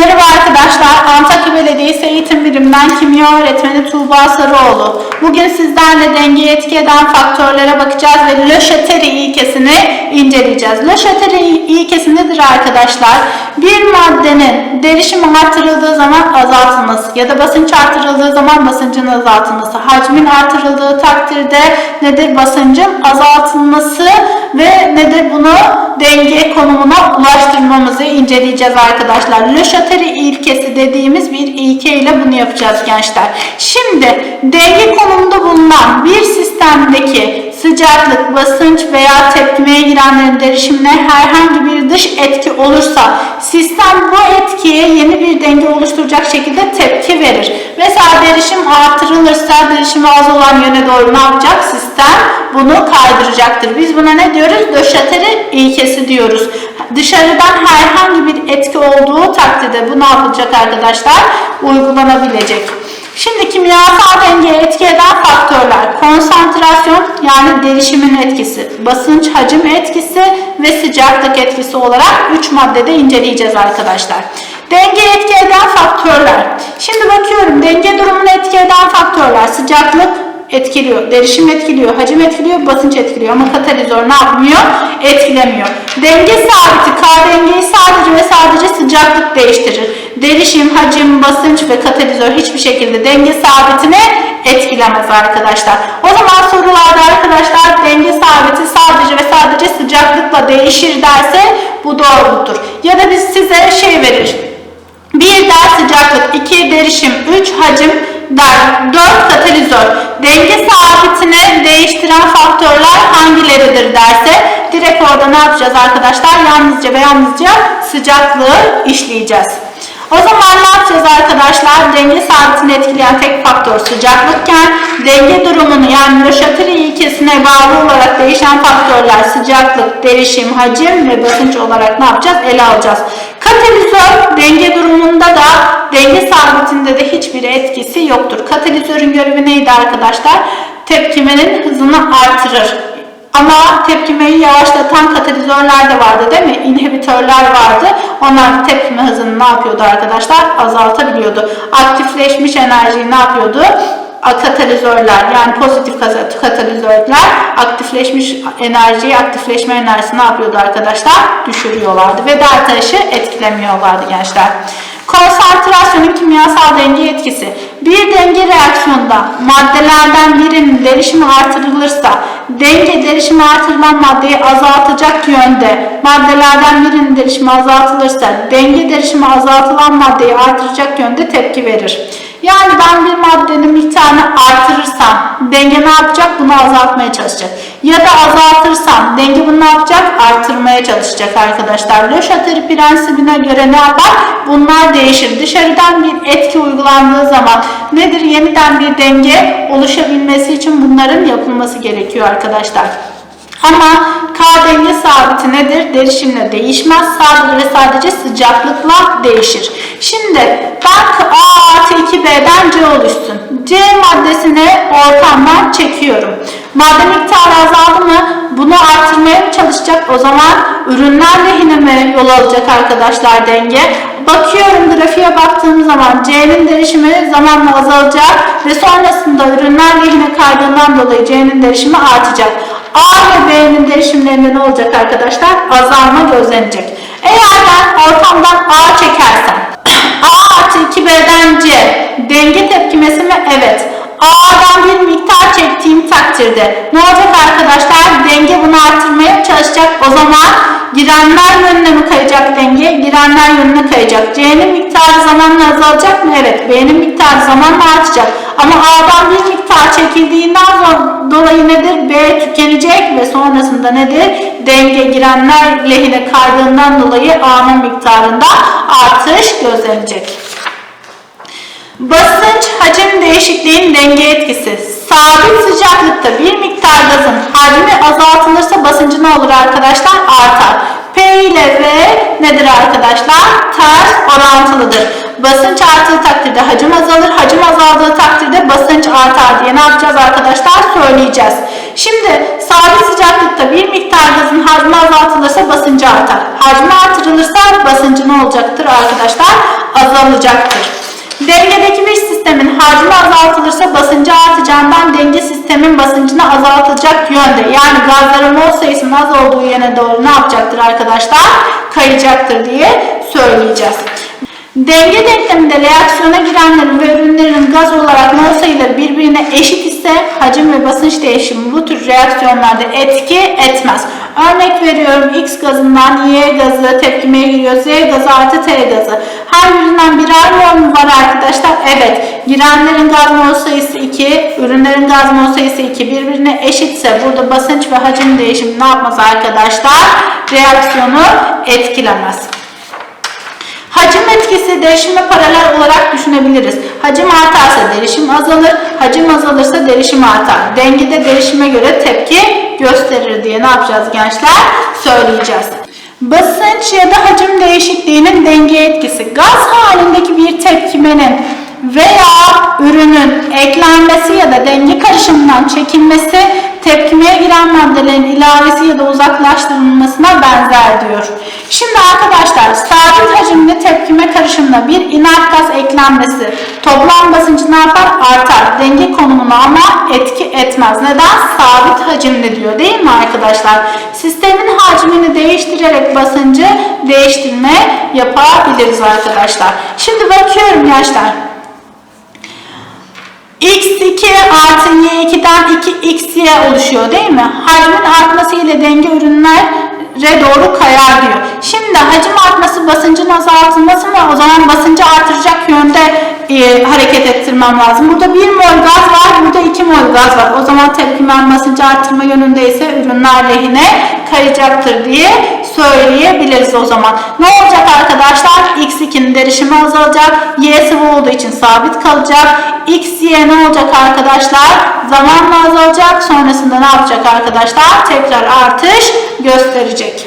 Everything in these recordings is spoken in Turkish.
Merhaba arkadaşlar, Antakya Belediyesi Eğitim Biriminden Kimya Öğretmeni Tuğba Sarıoğlu. Bugün sizlerle dengeyi etki eden faktörlere bakacağız ve Le Chatter'ı ilkesini inceleyeceğiz. Le Chatter'ı ilkesi nedir arkadaşlar? Bir maddenin derişimi artırıldığı zaman azaltılması ya da basınç artırıldığı zaman basıncın azaltılması, hacmin artırıldığı takdirde nedir basıncın azaltılması ve nedir bunu denge konumuna ulaştırmamızı inceleyeceğiz arkadaşlar. Le Chatter'ı ilkesi dediğimiz bir ilke ile bunu yapacağız gençler. Şimdi denge konumunda bulunan bir sistemdeki sıcaklık, basınç veya tepkimeye girenlerin derişimine herhangi bir dış etki olursa sistem bu etkiye yeni bir denge oluşturacak şekilde tepki verir. Mesela derişim artırılırsa derişimi az olan yöne doğru ne yapacak? Sistem bunu kaydıracaktır. Biz buna ne diyoruz? Döşateri ilkesi diyoruz. Dışarıdan herhangi bir etki olduğu takdirde bu ne yapılacak arkadaşlar? Uygulanabilecek. Şimdi kimyasal dengeye etki eden faktörler konsantrasyon yani derişimin etkisi, basınç hacim etkisi ve sıcaklık etkisi olarak 3 maddede inceleyeceğiz arkadaşlar. Denge etki eden faktörler. Şimdi bakıyorum denge durumunu etki eden faktörler sıcaklık etkiliyor, derişim etkiliyor, hacim etkiliyor, basınç etkiliyor ama katalizör ne yapmıyor? Etkilemiyor. Denge sabiti K dengeyi sadece ve sadece sıcaklık değiştirir. Derişim, hacim, basınç ve katalizör hiçbir şekilde denge sabitini etkilemez arkadaşlar. O zaman sorularda arkadaşlar denge sabiti sadece ve sadece sıcaklıkla değişir derse bu doğrudur. Ya da biz size şey verir. 1 der sıcaklık, 2 derişim, 3 hacim, der 4 katalizör. Denge sabitini değiştiren faktörler hangileridir derse direkt orada ne yapacağız arkadaşlar? Yalnızca ve yalnızca sıcaklığı işleyeceğiz. O zaman ne yapacağız arkadaşlar? Denge sabitini etkileyen tek faktör sıcaklıkken denge durumunu yani Chatter'ı ilkesine bağlı olarak değişen faktörler sıcaklık, derişim, hacim ve basınç olarak ne yapacağız? Ele alacağız. Katalizör denge durumunda da denge sabitinde de hiçbir etkisi yoktur. Katalizörün görevi neydi arkadaşlar? Tepkimenin hızını artırır. Ama tepkimeyi yavaşlatan katalizörler de vardı değil mi? İnhibitörler vardı. Onlar tepkime hızını ne yapıyordu arkadaşlar? Azaltabiliyordu. Aktifleşmiş enerjiyi ne yapıyordu? Katalizörler yani pozitif katalizörler aktifleşmiş enerjiyi aktifleşme enerjisi ne yapıyordu arkadaşlar? Düşürüyorlardı ve delta etkilemiyorlardı gençler. Konsantrasyonun kimyasal denge etkisi. Bir denge reaksiyonunda maddelerden birinin derişimi artırılırsa denge derişimi artırılan maddeyi azaltacak yönde maddelerden birinin derişimi azaltılırsa denge derişimi azaltılan maddeyi artıracak yönde tepki verir. Yani ben bir maddenin miktarını artırırsam denge ne yapacak? Bunu azaltmaya çalışacak. Ya da azaltırsam denge bunu ne yapacak? Artırmaya çalışacak arkadaşlar. Le Chatter'ı prensibine göre ne yapar? Bunlar değişir. Dışarıdan bir etki uygulandığı zaman nedir? Yeniden bir denge oluşabilmesi için bunların yapılması gerekiyor arkadaşlar. Ama K denge sabiti nedir? Derişimle değişmez. Sadece ve sadece sıcaklıkla değişir. Şimdi ben A artı 2B'den C oluşsun. C maddesini ortamdan çekiyorum. Madde miktarı azaldı mı? Bunu artırmaya çalışacak. O zaman ürünler lehine mi yol alacak arkadaşlar denge? Bakıyorum grafiğe baktığım zaman C'nin derişimi zamanla azalacak ve sonrasında ürünler lehine kaydığından dolayı C'nin derişimi artacak. A ve B'nin derişimlerinde ne olacak arkadaşlar? Azalma gözlenecek. Eğer ben ortamdan A çekersem A artı 2B'den C denge tepkimesi mi? Evet. A'dan bir miktar çektiğim takdirde ne olacak arkadaşlar? Denge bunu artırmaya çalışacak. O zaman girenler yönüne mi kayacak denge? Girenler yönüne kayacak. C'nin miktarı zamanla azalacak mı? Evet. B'nin miktarı zamanla artacak. Ama A'dan bir miktar çekildiğinden dolayı nedir? B tükenecek ve sonrasında nedir? Denge girenler lehine kaydığından dolayı A'nın miktarında artış gözlenecek. Basınç hacim değişikliğin denge etkisi. Sabit sıcaklıkta bir miktar gazın hacmi azaltılırsa basıncı ne olur arkadaşlar? Artar. P ile V nedir arkadaşlar? Ters orantılıdır. Basınç arttığı takdirde hacim azalır. Hacim azaldığı takdirde basınç artar diye ne yapacağız arkadaşlar? Söyleyeceğiz. Şimdi sabit sıcaklıkta bir miktar gazın hacmi azaltılırsa basıncı artar. Hacmi artırılırsa basıncı ne olacaktır arkadaşlar? azalacaktır. Dengedeki bir sistemin hacmi azaltılırsa basıncı artacağından denge sistemin basıncını azaltacak yönde. Yani gazların mol sayısının az olduğu yöne doğru ne yapacaktır arkadaşlar? Kayacaktır diye söyleyeceğiz. Denge denkleminde reaksiyona girenlerin ve ürünlerin gaz olarak mol sayıları birbirine eşit ise hacim ve basınç değişimi bu tür reaksiyonlarda etki etmez. Örnek veriyorum X gazından Y gazı tepkimeye giriyor. Z gazı artı T gazı. Her birinden birer mol mu var arkadaşlar? Evet. Girenlerin gaz mol sayısı 2, ürünlerin gaz mol sayısı 2 birbirine eşitse burada basınç ve hacim değişimi ne yapmaz arkadaşlar? Reaksiyonu etkilemez. Hacim etkisi değişime paralel olarak düşünebiliriz. Hacim artarsa derişim azalır, hacim azalırsa derişim artar. Dengede derişime göre tepki gösterir diye ne yapacağız gençler? Söyleyeceğiz. Basınç ya da hacim değişikliğinin denge etkisi. Gaz halindeki bir tepkimenin veya ürünün eklenmesi ya da denge karışımından çekilmesi tepkimeye giren maddelerin ilavesi ya da uzaklaştırılmasına benzer diyor. Şimdi arkadaşlar sabit hacimli tepkime karışımına bir inert gaz eklenmesi toplam basıncı ne yapar? Artar. Denge konumuna ama etki etmez. Neden? Sabit hacimli diyor değil mi arkadaşlar? Sistemin hacmini değiştirerek basıncı değiştirme yapabiliriz arkadaşlar. Şimdi bakıyorum gençler. X2 artı Y2'den 2XY oluşuyor değil mi? Hacmin artması ile denge ürünlere doğru kayar diyor. Şimdi hacim artması basıncın azaltılması mı? O zaman basıncı artıracak yönde e, hareket ettirmem lazım. Burada 1 mol gaz var, burada 2 mol gaz var. O zaman tepkimen basıncı arttırma yönündeyse ürünler lehine kayacaktır diye söyleyebiliriz o zaman. Ne olacak arkadaşlar? X2'nin derişimi azalacak. Y sıvı olduğu için sabit kalacak. X, Y ne olacak arkadaşlar? Zamanla azalacak. Sonrasında ne yapacak arkadaşlar? Tekrar artış gösterecek.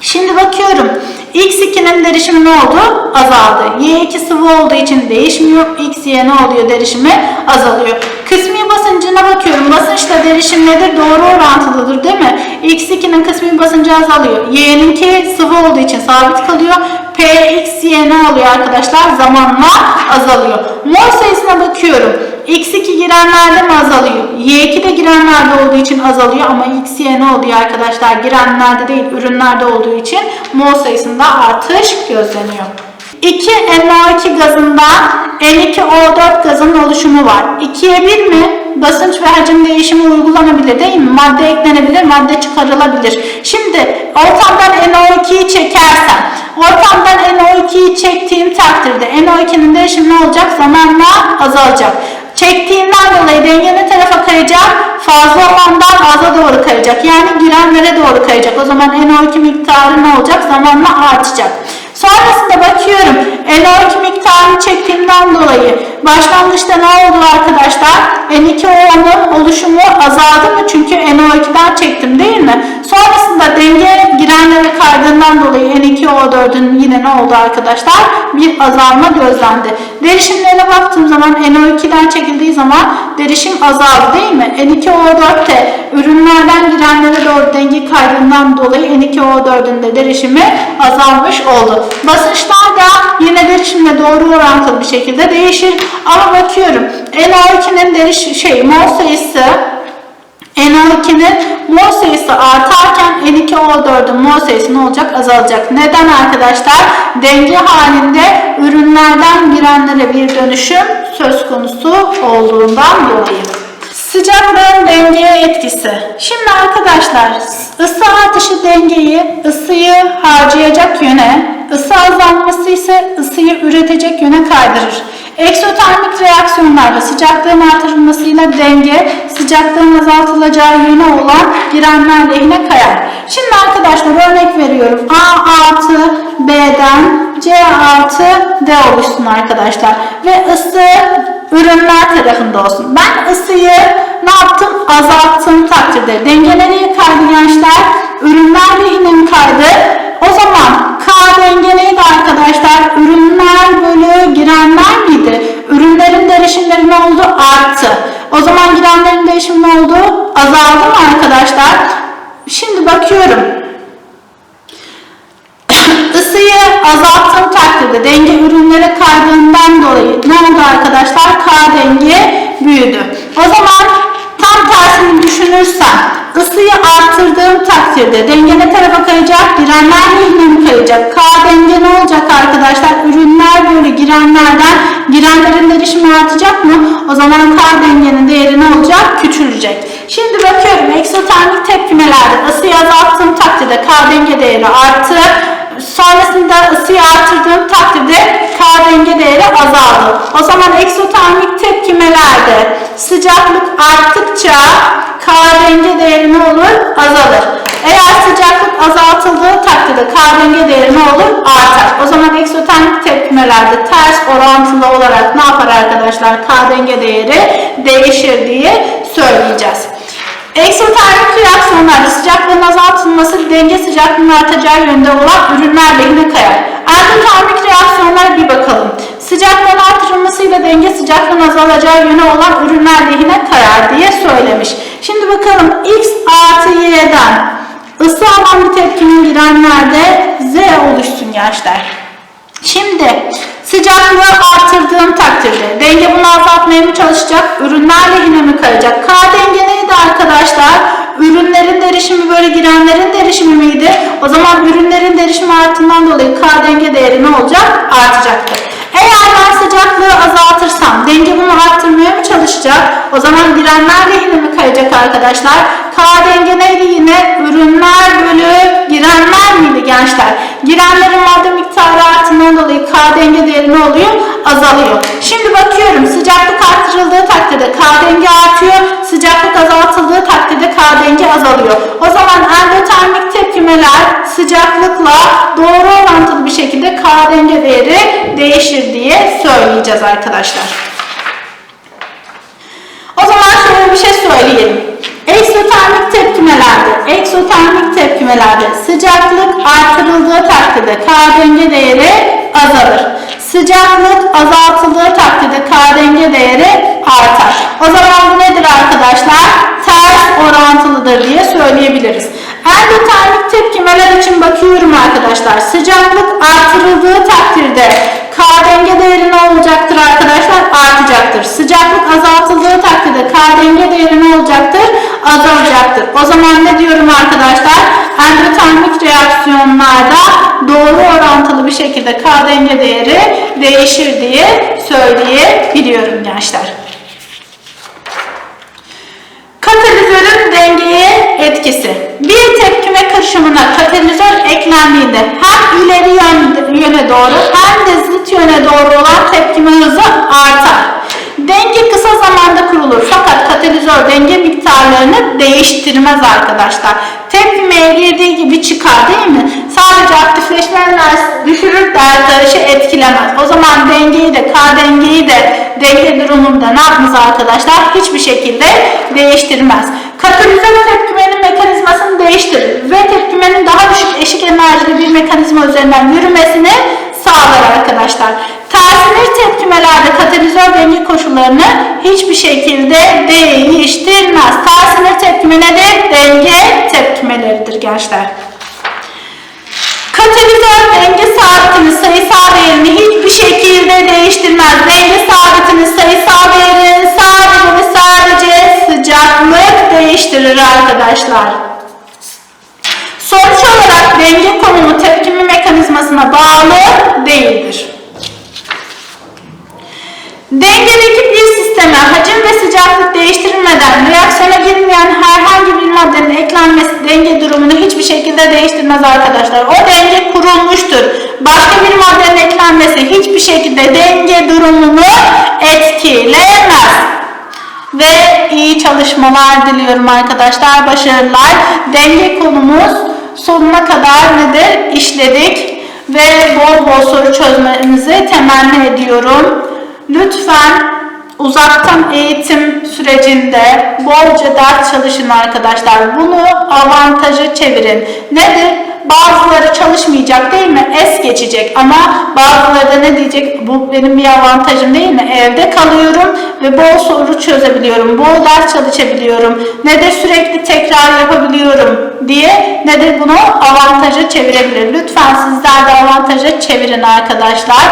Şimdi bakıyorum. X2'nin derişimi ne oldu? Azaldı. Y2 sıvı olduğu için değişmiyor. X, Y ne oluyor? Derişimi azalıyor. Kısmi basıncına bakıyorum. Basınçla derişim nedir? Doğru orantılıdır değil mi? X2'nin kısmi basıncı azalıyor. Y'ninki sıvı olduğu için sabit kalıyor. Px, Y ne oluyor arkadaşlar? Zamanla azalıyor. Mol sayısına bakıyorum. X2 girenlerde mi azalıyor? Y2 de girenlerde olduğu için azalıyor ama XY ne oluyor arkadaşlar? Girenlerde değil ürünlerde olduğu için mol sayısında artış gözleniyor. 2 NO2 gazından N2O4 gazının oluşumu var. 2'ye 1 mi? Basınç ve hacim değişimi uygulanabilir değil mi? Madde eklenebilir, madde çıkarılabilir. Şimdi ortamdan NO2'yi çekersem, ortamdan NO2'yi çektiğim takdirde NO2'nin değişimi ne olacak? Zamanla azalacak. Çektiğinden dolayı denge ne tarafa kayacak? Fazla olandan aza doğru kayacak. Yani girenlere doğru kayacak. O zaman NO2 miktarı ne olacak? Zamanla artacak. Sonrasında bakıyorum NO2 miktarını çektiğimden dolayı başlangıçta ne oldu arkadaşlar? N2O'nun oluşumu azaldı mı? Çünkü NO2'den çektim değil mi? Sonrasında denge girenlere kaydığından dolayı N2O4'ün yine ne oldu arkadaşlar? Bir azalma gözlendi. Derişimlerine baktığım zaman NO2'den çekildiği zaman derişim azaldı değil mi? N2O4 de ürünlerden girenlere doğru denge kaydığından dolayı N2O4'ün de derişimi azalmış oldu. Basınçlar da yine derişimle doğru orantılı bir şekilde değişir. Ama bakıyorum NO2'nin deriş şey mol sayısı NO2'nin mol sayısı artarken N2O4'ün mol sayısı ne olacak? Azalacak. Neden arkadaşlar? Denge halinde ürünlerden girenlere bir dönüşüm söz konusu olduğundan dolayı. Sıcaklığın dengeye etkisi. Şimdi arkadaşlar ısı artışı dengeyi ısıyı harcayacak yöne, ısı azalması ise ısıyı üretecek yöne kaydırır. Eksotermik reaksiyonlarda sıcaklığın artırılmasıyla denge sıcaklığın azaltılacağı yöne olan girenler lehine kayar. Şimdi arkadaşlar örnek veriyorum. A artı B'den C artı D oluşsun arkadaşlar. Ve ısı ürünler tarafında olsun. Ben ısıyı ne yaptım? Azalttığım takdirde. Denge nereye kaydı gençler? Ürünler lehine mi kaydı? O zaman K denge neydi arkadaşlar? Ürünler bölü girenler miydi? Ürünlerin derişimleri ne oldu? Arttı. O zaman girenlerin değişimi ne oldu? Azaldı mı arkadaşlar? Şimdi bakıyorum. Isıyı azalttığım takdirde denge ürün arkadaşlar? K denge büyüdü. O zaman tam tersini düşünürsen ısıyı arttırdığım takdirde denge ne tarafa kayacak? Girenler lehine kayacak? K denge ne olacak arkadaşlar? Ürünler böyle girenlerden girenlerin derişimi artacak mı? O zaman K dengenin değeri ne olacak? Küçülecek. Şimdi bakıyorum eksotermik tepkimelerde ısıyı azalttığım takdirde K denge değeri arttı. Sonrasında ısıyı artırdığım takdirde K denge değeri azaldı. O zaman eksotermik tepkimelerde sıcaklık arttıkça K denge değeri ne olur? Azalır. Eğer sıcaklık azaltıldığı takdirde K denge değeri ne olur? Artar. O zaman eksotermik tepkimelerde ters orantılı olarak ne yapar arkadaşlar? K denge değeri değişir diye söyleyeceğiz. Eksotermik reaksiyonlarda sıcaklığın azaltılması denge sıcaklığının artacağı yönde olan ürünler lehine kayar. Endotermik reaksiyonlara bir bakalım. Sıcaklığın artırılmasıyla denge sıcaklığın azalacağı yöne olan ürünler lehine kayar diye söylemiş. Şimdi bakalım X artı Y'den ısı alan bir tepkinin girenlerde Z oluşsun gençler. Şimdi sıcaklığı artırdığım takdirde denge bunu azaltmaya mı çalışacak? Ürünler lehine mi kayacak? K denge neydi arkadaşlar? Ürünlerin derişimi böyle girenlerin derişimi miydi? O zaman ürünlerin derişimi arttığından dolayı K denge değeri ne olacak? Artacaktır. Eğer ben sıcaklığı azaltırsam denge bunu arttırmaya mı çalışacak? O zaman girenler lehine mi kayacak arkadaşlar? K denge neydi yine? Ürünler bölü girenler miydi gençler? Girenlerin madde miktarı arttığından dolayı K denge değeri ne oluyor? Azalıyor. Şimdi bakıyorum sıcaklık arttırıldığı takdirde K denge artıyor. Sıcaklık azaltıldığı takdirde K denge azalıyor. O zaman endotermik tepkimeler sıcaklıkla doğru orantılı bir şekilde K denge değeri değişir diye söyleyeceğiz arkadaşlar. O zaman söyleyelim. Eksotermik tepkimelerde, eksotermik tepkimelerde sıcaklık artırıldığı takdirde K denge değeri azalır. Sıcaklık azaltıldığı takdirde K denge değeri artar. O zaman bu nedir arkadaşlar? Ters orantılıdır diye söyleyebiliriz. Endotermik tepkimeler için bakıyorum arkadaşlar. Sıcaklık artırıldığı takdirde olacaktır? Azalacaktır. O zaman ne diyorum arkadaşlar? Endotermik reaksiyonlarda doğru orantılı bir şekilde K denge değeri değişir diye söyleyebiliyorum gençler. Katalizörün dengeye etkisi. Bir tepkime karışımına katalizör eklendiğinde hem ileri yön- yöne doğru hem de zıt yöne doğru olan tepkime hızı artar. Katalizör denge miktarlarını değiştirmez arkadaşlar. Tepkimeye girdiği gibi çıkar değil mi? Sadece aktifleşme enerjisi düşürür delta etkilemez. O zaman dengeyi de K dengeyi de denge durumunda ne yapmaz arkadaşlar? Hiçbir şekilde değiştirmez. Katalizör tepkimenin mekanizmasını değiştirir ve tepkimenin daha düşük eşik enerjili bir mekanizma üzerinden yürümesini sağlar arkadaşlar. Tersinir tepkimelerde katalizör denge koşullarını hiçbir şekilde değiştirmez. Tersinir tepkime nedir? Denge tepkimeleridir gençler. Katalizör denge sabitinin sayısal değerini hiçbir şekilde değiştirmez. Denge sabitinin sayısal değerini sadece ve sadece sıcaklık değiştirir arkadaşlar. Sonuç olarak denge konumu tepkime mekanizmasına bağlı değildir. Dengedeki bir sisteme hacim ve sıcaklık değiştirilmeden reaksiyona girmeyen herhangi bir maddenin eklenmesi denge durumunu hiçbir şekilde değiştirmez arkadaşlar. O denge kurulmuştur. Başka bir maddenin eklenmesi hiçbir şekilde denge durumunu etkilemez. Ve iyi çalışmalar diliyorum arkadaşlar. Başarılar. Denge konumuz sonuna kadar nedir? İşledik. Ve bol bol soru çözmenizi temenni ediyorum. Lütfen uzaktan eğitim sürecinde bolca ders çalışın arkadaşlar. Bunu avantaja çevirin. Nedir? Bazıları çalışmayacak değil mi? Es geçecek ama bazıları da ne diyecek? Bu benim bir avantajım değil mi? Evde kalıyorum ve bol soru çözebiliyorum. Bol ders çalışabiliyorum. Nedir? Sürekli tekrar yapabiliyorum diye nedir? Bunu avantaja çevirebilir. Lütfen sizler de avantaja çevirin arkadaşlar.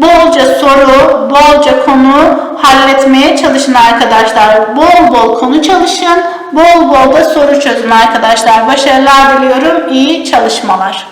Bolca soru, bolca konu halletmeye çalışın arkadaşlar. Bol bol konu çalışın, bol bol da soru çözün arkadaşlar. Başarılar diliyorum, iyi çalışmalar.